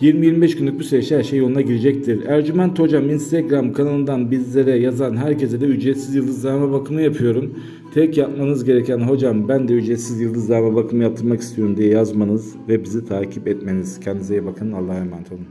20-25 günlük bir süreçte her şey yoluna girecektir. Ercüment Hocam Instagram kanalından bizlere yazan herkese de ücretsiz yıldızlama bakımı yapıyorum. Tek yapmanız gereken hocam ben de ücretsiz yıldızlama bakımı yaptırmak istiyorum diye yazmanız ve bizi takip etmeniz. Kendinize iyi bakın. Allah'a emanet olun.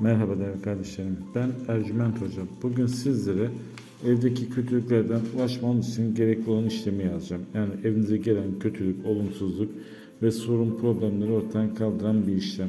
Merhaba değerli kardeşlerim. Ben Ercüment Hocam. Bugün sizlere evdeki kötülüklerden ulaşmanız için gerekli olan işlemi yazacağım. Yani evinize gelen kötülük, olumsuzluk ve sorun problemleri ortadan kaldıran bir işlem.